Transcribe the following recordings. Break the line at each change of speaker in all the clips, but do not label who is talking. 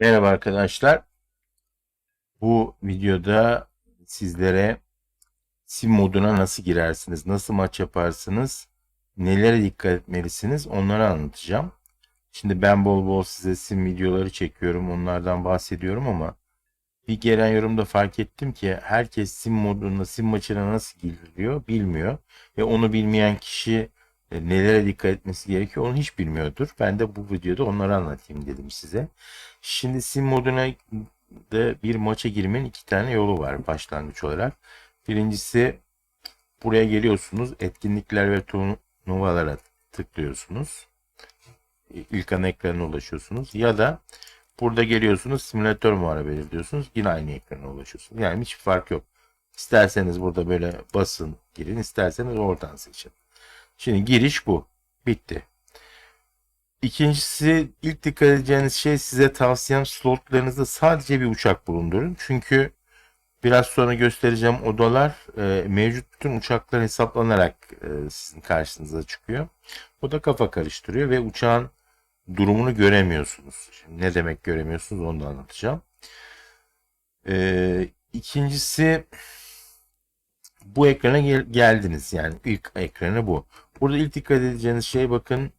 Merhaba arkadaşlar. Bu videoda sizlere sim moduna nasıl girersiniz, nasıl maç yaparsınız, nelere dikkat etmelisiniz onları anlatacağım. Şimdi ben bol bol size sim videoları çekiyorum, onlardan bahsediyorum ama bir gelen yorumda fark ettim ki herkes sim moduna, sim maçına nasıl giriliyor bilmiyor. Ve onu bilmeyen kişi e, nelere dikkat etmesi gerekiyor onu hiç bilmiyordur. Ben de bu videoda onları anlatayım dedim size. Şimdi sim moduna da bir maça girmenin iki tane yolu var başlangıç olarak. Birincisi buraya geliyorsunuz. Etkinlikler ve turnuvalara tıklıyorsunuz. İlk ana ekranına ulaşıyorsunuz. Ya da burada geliyorsunuz simülatör muharebeleri diyorsunuz. Yine aynı ekrana ulaşıyorsunuz. Yani hiçbir fark yok. İsterseniz burada böyle basın girin. isterseniz oradan seçin. Şimdi giriş bu. Bitti. İkincisi ilk dikkat edeceğiniz şey size tavsiyem slotlarınızda sadece bir uçak bulundurun. Çünkü biraz sonra göstereceğim odalar e, mevcut bütün uçaklar hesaplanarak e, sizin karşınıza çıkıyor. O da kafa karıştırıyor ve uçağın durumunu göremiyorsunuz. Şimdi ne demek göremiyorsunuz onu da anlatacağım. E, ikincisi bu ekrana gel geldiniz. Yani ilk ekranı bu. Burada ilk dikkat edeceğiniz şey bakın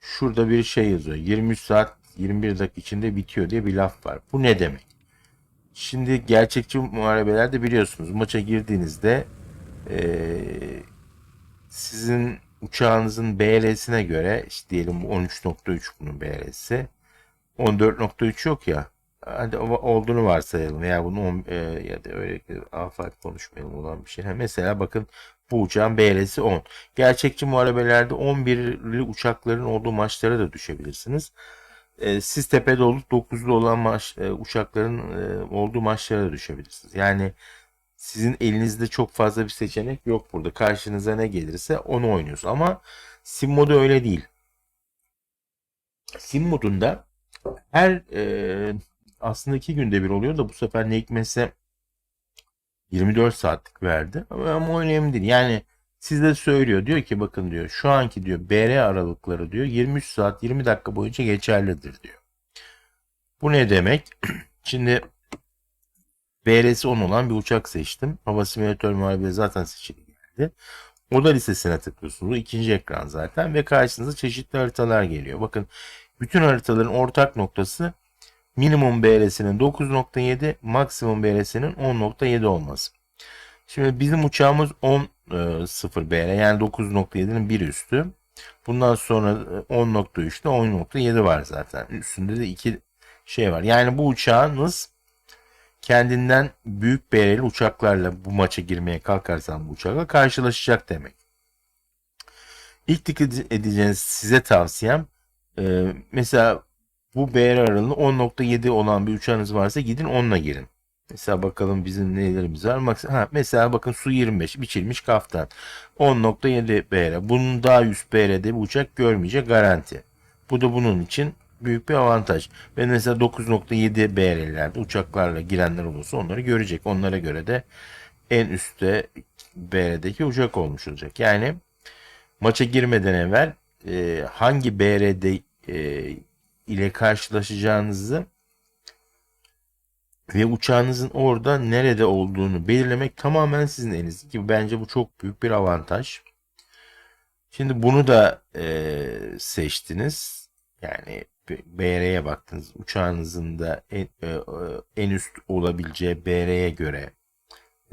şurada bir şey yazıyor. 23 saat 21 dakika içinde bitiyor diye bir laf var. Bu ne demek? Şimdi gerçekçi muharebelerde biliyorsunuz maça girdiğinizde ee, sizin uçağınızın BR'sine göre işte diyelim 13.3 bunun BR'si 14.3 yok ya hadi olduğunu varsayalım veya bunu e, ya da öyle afak konuşmayalım olan bir şey. Mesela bakın bu uçağın BR'si 10. Gerçekçi muharebelerde 11'li uçakların olduğu maçlara da düşebilirsiniz. E, siz tepede olup 9'lu olan maç, e, uçakların e, olduğu maçlara da düşebilirsiniz. Yani sizin elinizde çok fazla bir seçenek yok burada. Karşınıza ne gelirse onu oynuyorsunuz. Ama sim modu öyle değil. Sim modunda her e, aslında iki günde bir oluyor da bu sefer ne hikmetse 24 saatlik verdi. Ama önemli değil. Yani sizde söylüyor. Diyor ki bakın diyor şu anki diyor BR aralıkları diyor 23 saat 20 dakika boyunca geçerlidir diyor. Bu ne demek? Şimdi BR'si 10 olan bir uçak seçtim. Hava simülatör muharebesi zaten seçili geldi. Oda listesine tıklıyorsunuz. İkinci ekran zaten ve karşınıza çeşitli haritalar geliyor. Bakın bütün haritaların ortak noktası minimum BR'sinin 9.7, maksimum BR'sinin 10.7 olması. Şimdi bizim uçağımız 10.0 e, BR yani 9.7'nin bir üstü. Bundan sonra 10.3'te 10.7 var zaten. Üstünde de iki şey var. Yani bu uçağınız kendinden büyük BR'li uçaklarla bu maça girmeye kalkarsan bu uçakla karşılaşacak demek. İlk dikkat edeceğiniz size tavsiyem e, mesela bu BR aralığı 10.7 olan bir uçağınız varsa gidin onunla girin. Mesela bakalım bizim nelerimiz var. Ha, mesela bakın Su 25 biçilmiş kaftan. 10.7 BR. Bunun daha üst BR'de bir uçak görmeyecek garanti. Bu da bunun için büyük bir avantaj. Ve mesela 9.7 BR'lerde uçaklarla girenler olursa onları görecek. Onlara göre de en üstte BR'deki uçak olmuş olacak. Yani maça girmeden evvel e, hangi BR'de e, ile karşılaşacağınızı ve uçağınızın orada nerede olduğunu belirlemek tamamen sizin elinizde ki bence bu çok büyük bir avantaj. Şimdi bunu da e, seçtiniz. Yani BR'ye baktınız. Uçağınızın da en, e, en üst olabileceği BR'ye göre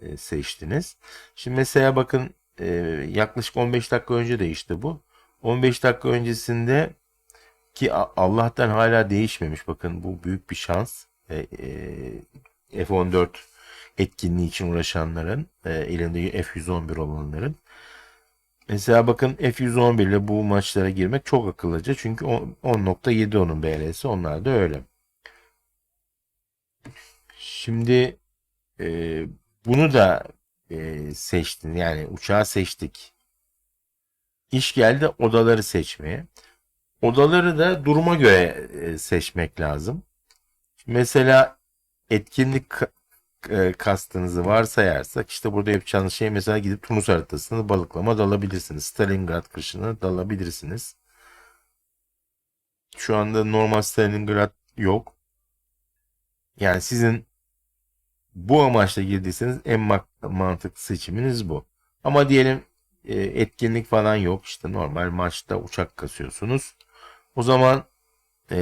e, seçtiniz. Şimdi mesela bakın e, yaklaşık 15 dakika önce değişti bu. 15 dakika öncesinde ki Allah'tan hala değişmemiş. Bakın bu büyük bir şans. E, e, F-14 etkinliği için uğraşanların, e, elinde F-111 olanların. Mesela bakın F-111 ile bu maçlara girmek çok akıllıca. Çünkü 10.7 onun BR'si. Onlar da öyle. Şimdi e, bunu da e, seçtin. Yani uçağı seçtik. İş geldi odaları seçmeye. Odaları da duruma göre e, seçmek lazım. Mesela etkinlik e, kastınızı varsayarsak işte burada yapacağınız şey mesela gidip Tunus haritasını balıklama dalabilirsiniz. Stalingrad kışını dalabilirsiniz. Şu anda normal Stalingrad yok. Yani sizin bu amaçla girdiyseniz en mantıklı seçiminiz bu. Ama diyelim e, etkinlik falan yok. İşte normal maçta uçak kasıyorsunuz. O zaman e,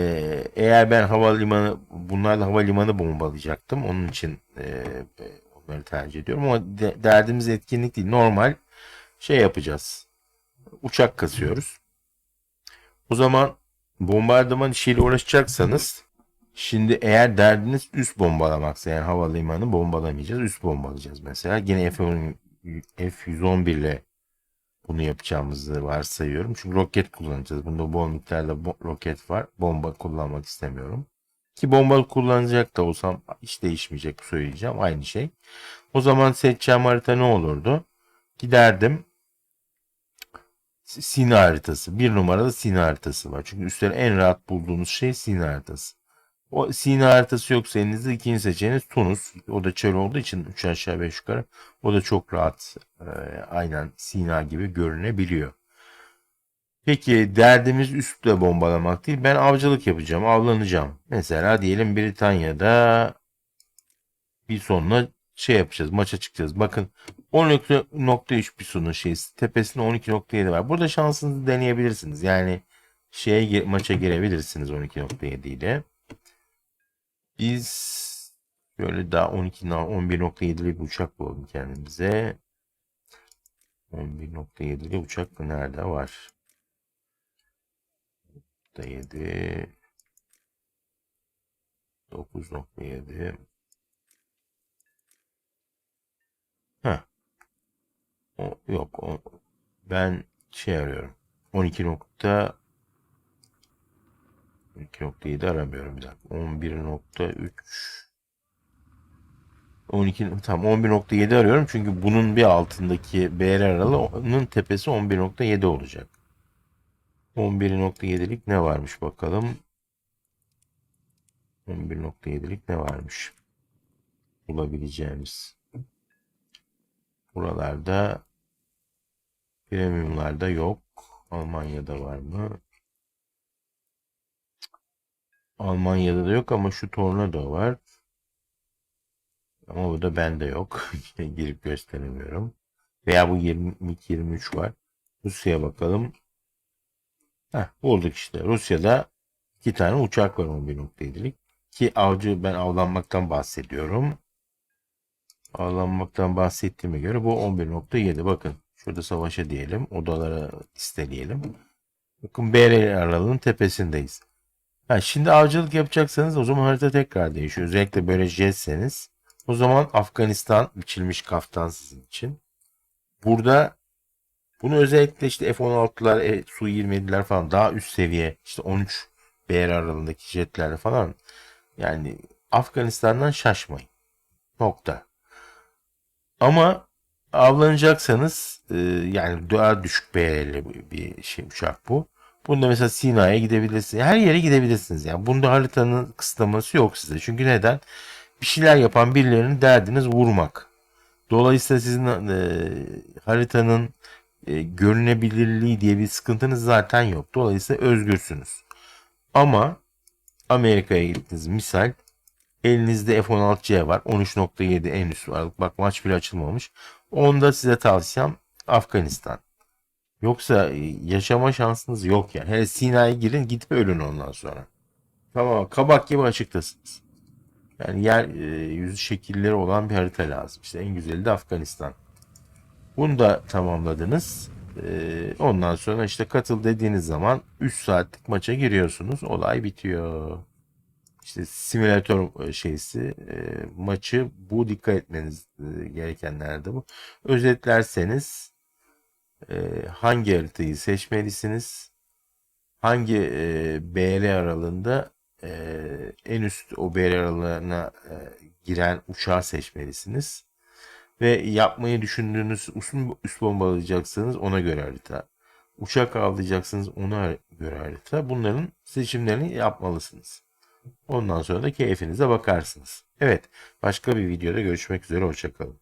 eğer ben havalimanı bunlarla havalimanı bombalayacaktım. Onun için e, onları tercih ediyorum. Ama de- derdimiz etkinlik değil. Normal şey yapacağız. Uçak kasıyoruz. O zaman bombardıman işiyle uğraşacaksanız şimdi eğer derdiniz üst bombalamaksa yani havalimanı bombalamayacağız. Üst bombalayacağız mesela. Yine F-10 F-111 ile bunu yapacağımızı varsayıyorum. Çünkü roket kullanacağız. Bunda bol miktarda bo- roket var. Bomba kullanmak istemiyorum. Ki bomba kullanacak da olsam hiç değişmeyecek söyleyeceğim. Aynı şey. O zaman seçeceğim harita ne olurdu? Giderdim. Sina haritası. Bir numarada Sina haritası var. Çünkü üstleri en rahat bulduğunuz şey Sina haritası. O Sina haritası yoksa elinizde ikinci seçeneğiniz Tunus. O da çöl olduğu için 3 aşağı 5 yukarı. O da çok rahat e, aynen Sina gibi görünebiliyor. Peki derdimiz üstle bombalamak değil. Ben avcılık yapacağım, avlanacağım. Mesela diyelim Britanya'da bir sonuna şey yapacağız, maça çıkacağız. Bakın 12.3 bir sonu şeysi. Tepesinde 12.7 var. Burada şansınızı deneyebilirsiniz. Yani şeye maça girebilirsiniz 12.7 ile. Biz böyle daha 12 na- 11.7'li bir uçak bulalım kendimize. 11.7'li uçak nerede var? 7 9.7 Heh. O, yok. O, ben şey arıyorum. 12 nokta 12.7 aramıyorum bir dakika. 11.3 12 tam 11.7 arıyorum çünkü bunun bir altındaki BR aralığının tepesi 11.7 olacak. 11.7'lik ne varmış bakalım. 11.7'lik ne varmış? Bulabileceğimiz. Buralarda premiumlarda yok. Almanya'da var mı? Almanya'da da yok ama şu Tornado var. Ama bu da bende yok. Girip gösteremiyorum. Veya bu 22-23 var. Rusya'ya bakalım. Heh, bulduk işte. Rusya'da iki tane uçak var 11.7'lik. Ki avcı ben avlanmaktan bahsediyorum. Avlanmaktan bahsettiğime göre bu 11.7. Bakın şurada savaşa diyelim. Odalara listeleyelim. Bakın BR aralığının tepesindeyiz. Ha, şimdi avcılık yapacaksanız o zaman harita tekrar değişiyor. Özellikle böyle jetseniz. O zaman Afganistan biçilmiş kaftan sizin için. Burada bunu özellikle işte F-16'lar, e, Su-27'ler falan daha üst seviye işte 13 BR aralığındaki jetlerle falan yani Afganistan'dan şaşmayın. Nokta. Ama avlanacaksanız e, yani daha düşük BR'li bir şey uçak bu. Bunda mesela Sina'ya gidebilirsiniz. Her yere gidebilirsiniz. Yani bunda haritanın kısıtlaması yok size. Çünkü neden? Bir şeyler yapan birilerinin derdiniz vurmak. Dolayısıyla sizin e, haritanın e, görünebilirliği diye bir sıkıntınız zaten yok. Dolayısıyla özgürsünüz. Ama Amerika'ya gittiniz misal elinizde F-16C var. 13.7 en üst var. Bak maç bile açılmamış. Onda size tavsiyem Afganistan. Yoksa e, yaşama şansınız yok yani. Hele Sina'ya girin gidip ölün ondan sonra. Tamam kabak gibi açıktasınız. Yani yer e, yüzü şekilleri olan bir harita lazım. İşte en güzeli de Afganistan. Bunu da tamamladınız. E, ondan sonra işte katıl dediğiniz zaman 3 saatlik maça giriyorsunuz. Olay bitiyor. İşte simülatör e, şeysi maçı bu dikkat etmeniz gerekenlerde bu. Özetlerseniz e, hangi haritayı seçmelisiniz? Hangi e, BR aralığında e, en üst o BR aralığına e, giren uçağı seçmelisiniz. Ve yapmayı düşündüğünüz üst, üst bombalayacaksanız ona göre harita. Uçak avlayacaksınız ona göre harita. Bunların seçimlerini yapmalısınız. Ondan sonra da keyfinize bakarsınız. Evet, başka bir videoda görüşmek üzere. Hoşçakalın.